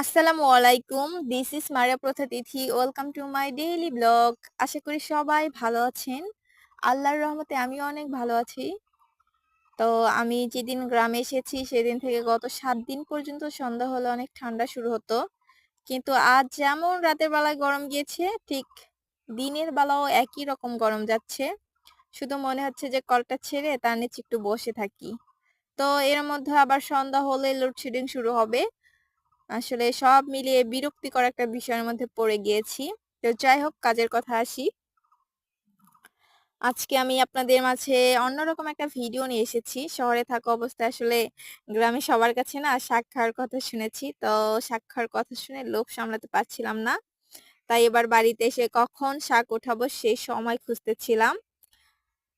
আসসালামু আলাইকুম this is Maria Pratha Tithi welcome to my daily blog আশা করি সবাই ভালো আছেন। আল্লাহর রহমতে আমিও অনেক ভালো আছি। তো আমি যেদিন গ্রামে এসেছি, সেদিন থেকে গত সাত দিন পর্যন্ত সন্ধ্যা হলে, অনেক ঠান্ডা শুরু হতো। কিন্তু আজ যেমন রাতের বেলায় গরম গিয়েছে, ঠিক দিনের বেলাও একই রকম গরম যাচ্ছে। শুধু মনে হচ্ছে যে কলটা ছেড়ে তার নিচে একটু বসে থাকি। তো এর মধ্যে আবার সন্ধ্যা হলে লোডশেডিং শুরু হবে। আসলে সব মিলিয়ে বিরক্তিকর একটা বিষয়ের মধ্যে পড়ে গিয়েছি। তো যাই হোক, কাজের কথা আসি। আজকে আমি আপনাদের মাঝে অন্যরকম একটা ভিডিও নিয়ে এসেছি। শহরে থাকা অবস্থায় আসলে গ্রামে সবার কাছে না খাওয়ার কথা শুনেছি। তো খাওয়ার কথা শুনে লোভ সামলাতে পারছিলাম না। তাই এবার বাড়িতে এসে কখন শাক উঠাবো সেই সময় খুঁজতেছিলাম।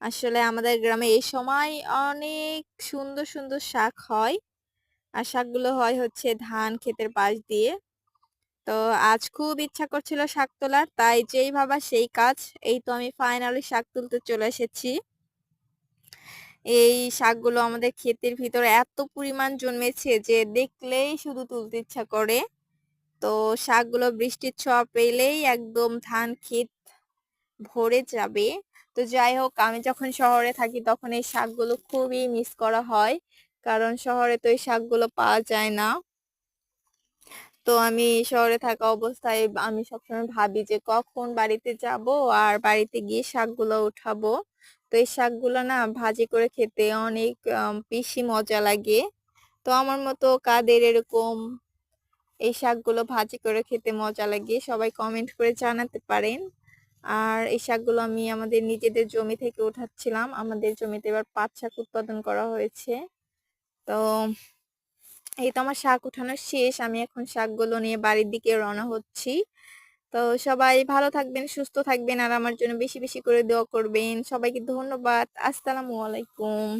আসলে আমাদের গ্রামে এই সময় অনেক সুন্দর সুন্দর শাক হয়। আর শাকগুলো হয় হচ্ছে ধান ক্ষেতের পাশ দিয়ে। তো আজ খুব ইচ্ছা করছিল শাক তোলার, তাই যেই ভাবা সেই কাজ। এই তো আমি ফাইনালি শাক তুলতে চলে এসেছি। এই শাকগুলো আমাদের ক্ষেতের ভিতরে এত পরিমাণ জন্মেছে যে দেখলেই শুধু তুলতে ইচ্ছা করে। তো শাকগুলো বৃষ্টির ছোঁয়া পেলেই একদম ধান ক্ষেত ভরে যাবে। তো যাই হোক, আমি যখন শহরে থাকি তখন এই শাকগুলো খুবই মিস করা হয়। কারণ শহরে তো এই শাকগুলো পাওয়া যায় না। তো আমি শহরে থাকা অবস্থায় আমি সবসময় ভাবি যে কখন বাড়িতে যাব আর বাড়িতে গিয়ে শাকগুলো উঠাবো। তো এই শাকগুলো না ভাজি করে খেতে অনেক বেশি মজা লাগে। তো আমার মতো কাদের এরকম এই শাকগুলো ভাজি করে খেতে মজা লাগে সবাই কমেন্ট করে জানাতে পারেন। আর এই শাকগুলো আমি আমাদের নিজেদের জমি থেকে উঠাচ্ছিলাম। আমাদের জমিতে এবার পাট শাক উৎপাদন করা হয়েছে। তো এই তো আমার শাক উঠানো শেষ। আমি এখন শাকগুলো নিয়ে বাড়ির দিকে রওনা হচ্ছি। তো সবাই ভালো থাকবেন, সুস্থ থাকবেন আর আমার জন্য বেশি বেশি করে দোয়া করবেন। সবাইকে ধন্যবাদ। আসসালামু আলাইকুম।